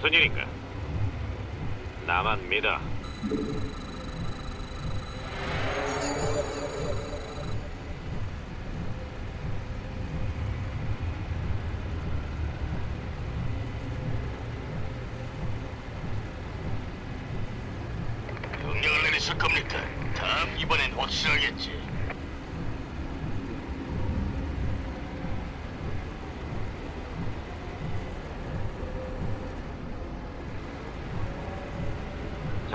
무슨 일인가? 나만 믿어. 명령을 내리실 겁니까? 다음 이번엔 확실하겠지.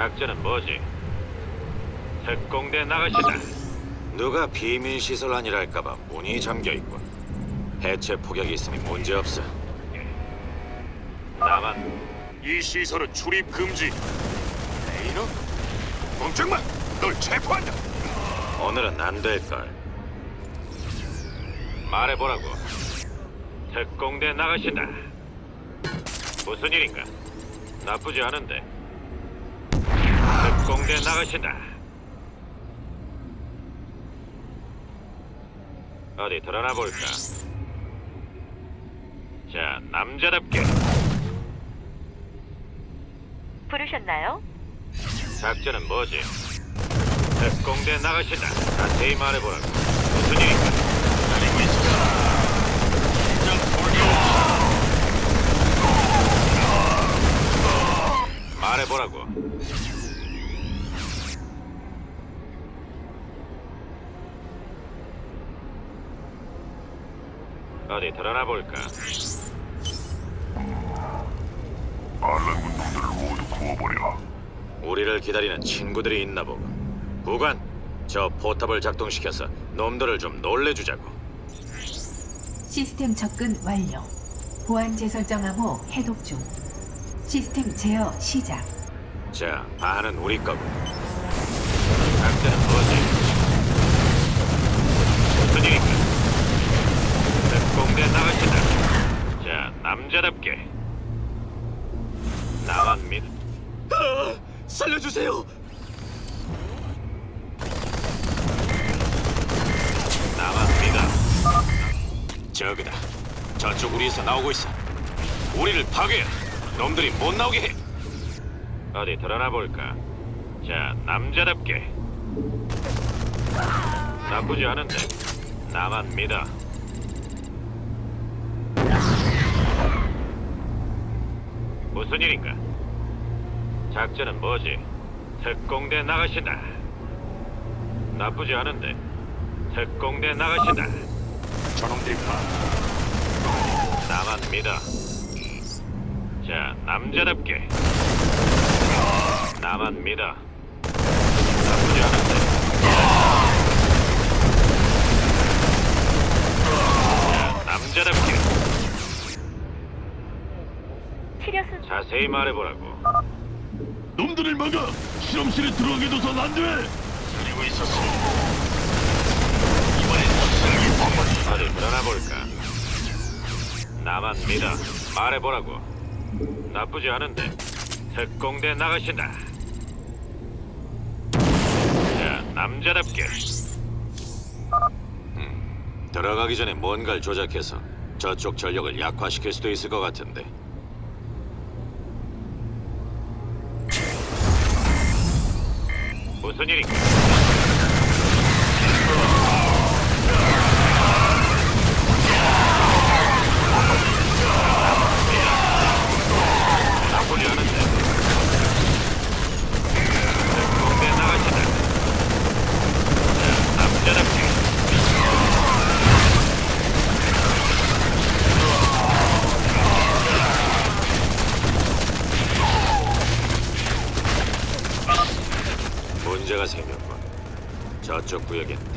작전은 뭐지? 특공대 나가시다. 누가 비밀 시설 아니랄까봐 문이 잠겨 있군. 해체 폭격이 있으니 문제 없어. 나만 이 시설은 출입 금지. 이놈, 멍청만, 널 체포한다. 오늘은 안 될 걸. 말해보라고. 특공대 나가신다. 무슨 일인가? 나쁘지 않은데. 특공대 나가신다. 어디 드러나 볼까? 자, 남자답게 부르셨나요? 작전은 뭐지? 특공대 나가신다. 자세히 말해보라고. 무슨 일인가? 긴장 돌려. 말해보라고. 어디 드러나 볼까? 알란군 놈들을 모두 구워버려. 우리를 기다리는 친구들이 있나 보고. 부관, 저 포탑을 작동시켜서 놈들을 좀 놀래주자고. 시스템 접근 완료. 보안 재설정 암호 해독 중. 시스템 제어 시작. 자, 반은 우리 거고. 작전은 뭐지? 무슨 일인가? 특공대 나가신다. 자, 남자답게. 나만 믿. 살려주세요. 나만 믿어. 저그다. 저쪽 우리에서 나오고 있어. 우리를 파괴해. 놈들이 못 나오게 해. 어디 드러나 볼까? 자, 남자답게. 나쁘지 않은데. 나만 믿어. 무슨 일인가? 작전은 뭐지? 특공대 나가신다. 나쁘지 않은데. 특공대 나가신다. 저놈들이 가. 나만 믿어. 자, 남자답게. 나만 믿어. 나쁘지 않은데. 자, 남자답게. 치료수 자세히 말해보라고. 놈들을 막아. 실험실에 들어가게 둬선 안 돼. 기다리고 있었어. 이번엔 확실하게 어디 드러나 볼까? 나만 믿어. 말해보라고. 나쁘지 않은데. 특공대 나가신다. 자, 남자답게. 들어가기 전에 뭔가를 조작해서 저쪽 전력을 약화시킬 수도 있을 것 같은데. 무슨 일인가?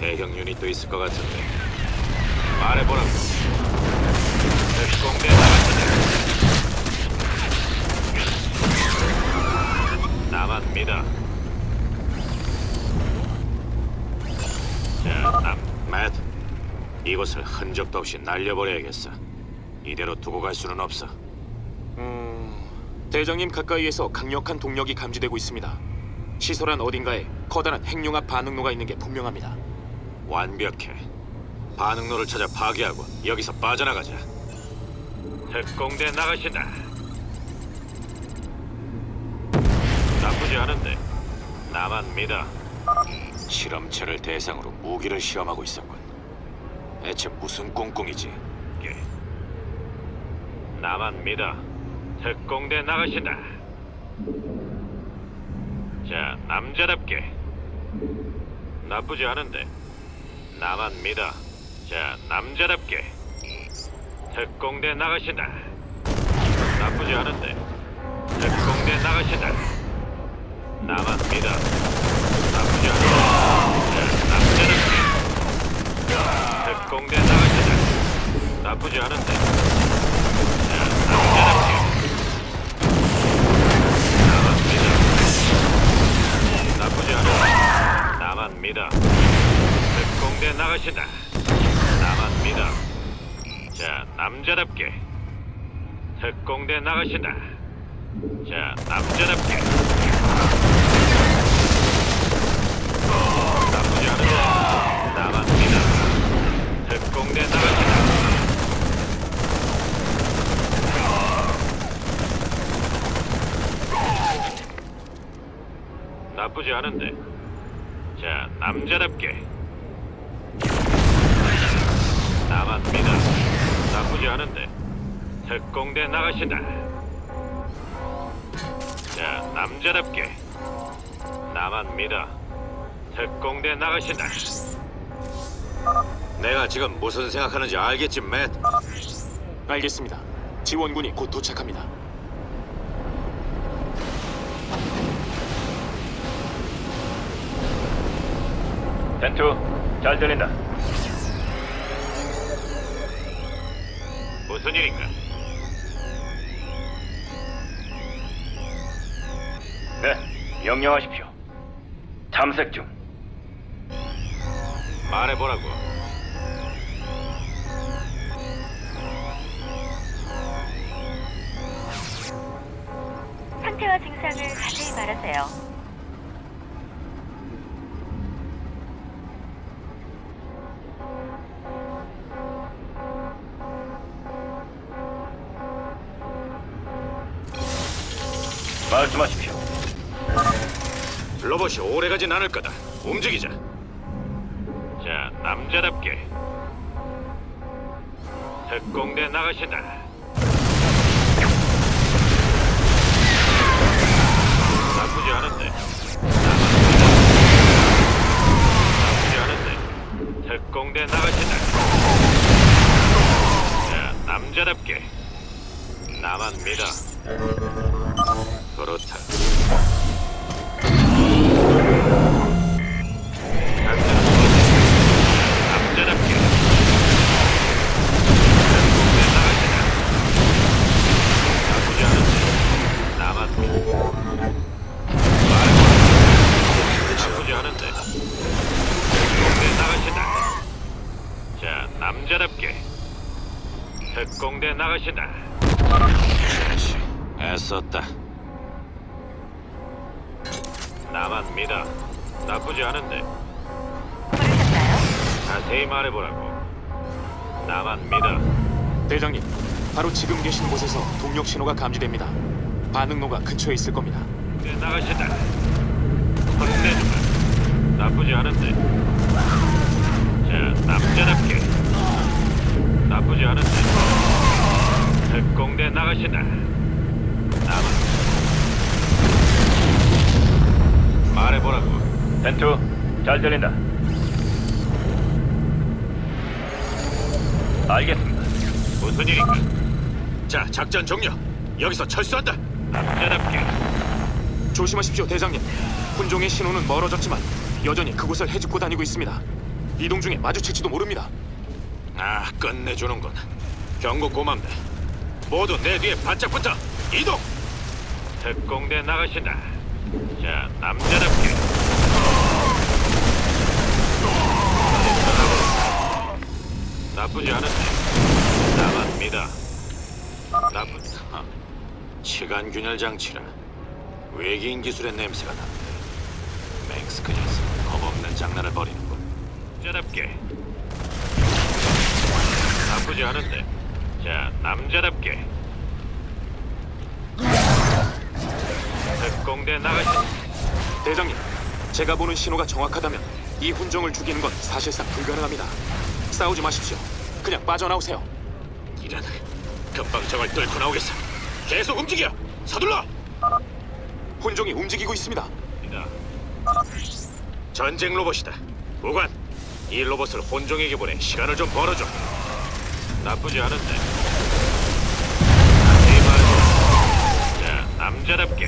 대형 유닛도 있을 것 같은데. 말해보라고. 공대 나가시다. 나만 믿어. 자, 남. 맷, 이곳을 흔적도 없이 날려버려야겠어. 이대로 두고 갈 수는 없어. 대장님 가까이에서 강력한 동력이 감지되고 있습니다. 시설 안 어딘가에 커다란 핵융합 반응로가 있는 게 분명합니다. 완벽해. 반응로를 찾아 파괴하고 여기서 빠져나가자. 특공대 나가신다. 않은데. 나만 믿어. 실험체를 대상으로 무기를 시험하고 있었군. 대체 무슨 꿍꿍이지? 게. 나만 믿어. 특공대 나가신다. 자, 남자답게. 나쁘지 않은데. 나만 믿어. 자, 남자답게. 특공대 나가신다. 나쁘지 않은데. 특공대 나가신다. 나만 믿어. 나쁘지 않은데. 자, 남자답게. 특공대 나가신다. 나쁘지 않은데. 자, 남자답게. 나만 믿어. 나쁘지 않은데. 나만 믿어. 나가신다. 나만 믿어. 자, 남자답게. 특공대 나가신다. 자, 남자답게. 나쁘지 않은데. 나만 믿어. 특공대 나가신다. 나쁘지 않은데. 자, 남자답게. 믿어. 나쁘지 않은데. 특공대 나가신다. 자, 남자답게. 나만 믿어. 특공대 나가신다. 내가 지금 무슨 생각하는지 알겠지, 맷? 알겠습니다. 지원군이 곧 도착합니다. 벤투, 잘 들린다. 무슨 일인가? 네, 명령하십시오. 탐색 중. 말해보라고. 상태와 증상을 자세히 말하세요. 로봇이 오래가진 않을 거다. 움직이자. 자, 남자답게. 특공대 나가신다. 나쁘지 않은데. 나쁘지 않은데. 특공대 나가신다. 자, 남자답게. 나만 믿어. 그렇다. 나만 믿어 나쁘지 않은데 부르셨나요? 자세히 말해보라고. 나만 믿어. 대장님, 바로 지금 계신 곳에서 동력 신호가 감지됩니다. 반응로가 근처에 있을 겁니다. 내 나가신다. 혼내주마. 나쁘지 않은데. 자, 남자답게. 나쁘지 않은데. 특공대 나가신다. 말해보라고. 벤투, 잘 들린다. 알겠습니다. 무슨 일인가? 자, 작전 종료. 여기서 철수한다. 남자답게. 조심하십시오, 대장님. 혼종의 신호는 멀어졌지만 여전히 그곳을 헤집고 다니고 있습니다. 이동 중에 마주칠지도 모릅니다. 아, 끝내주는군. 경고 고맙네. 모두 내 뒤에 바짝 붙어. 이동. 특공대 나가신다. 자, 남자답게. 나쁘지 않은데. 믿어. 나쁜. 하. 시간 균열 장치라. 외계인 기술의 냄새가 나는데. 맹스크 녀석 겁없는 장난을 벌이는 군. 남자답게. 나쁘지 않은데. 자, 남자답게. 특공대 나가시. 대장님, 제가 보는 신호가 정확하다면 이 훈종을 죽이는 건 사실상 불가능합니다. 싸우지 마십시오. 그냥 빠져나오세요. 이런 금방 저걸 뚫고 나오겠어. 계속 움직여. 서둘러. 훈종이 움직이고 있습니다. 전쟁 로봇이다. 무관, 이 로봇을 혼종에게 보내 시간을 좀 벌어줘. 나쁘지 않은데. 자세히 말해줘. 자, 남자답게.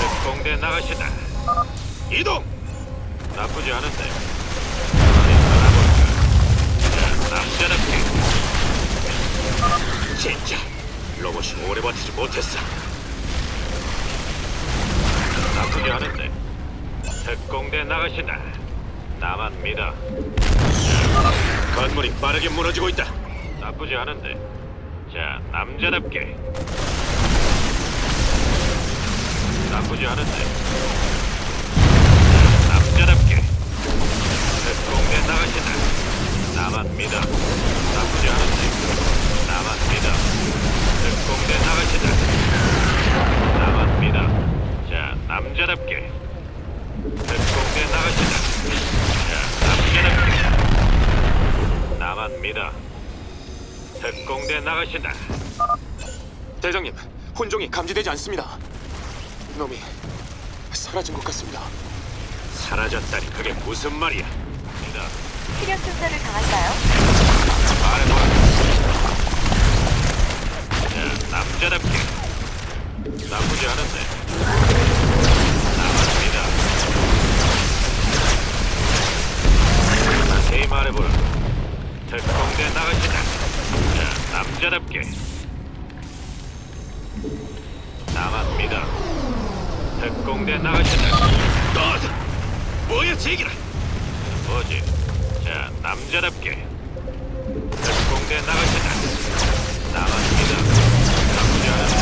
특공대 나가시다. 이동. 나쁘지 않은데. 남자답게. 진짜 로봇이 오래 버티지 못했어. 나쁘지 않은데. 특공대 나가신다. 나만 믿어. 건물이 빠르게 무너지고 있다. 나쁘지 않은데. 자 남자답게. 나쁘지 않은데. 자, 남자답게. 특공대 나가신다 믿어 나쁘지 않은데 믿어 특공대 나만 믿어. 자, 남자답게. 특공대 나가시다. 자, 남자답게. 믿어. 특공대 나가신다. 대장님, 훈종이 감지되지 않습니다. 놈이 사라진 것 같습니다. 사라졌다니 그게 무슨 말이야? 시력 조사를 당할까요? 말해봐. 남자답게. 나가시다. 나만 믿어. 나쁘지 않은데.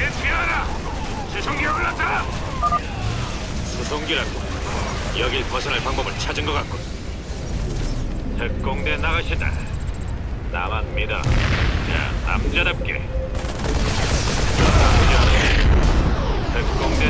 예피하라. 지성기가 올랐다. 수송기라고. 여길 벗어날 방법을 찾은 것 같군. 특공대 나가시다. 믿어. 자, 남자답게. 특공대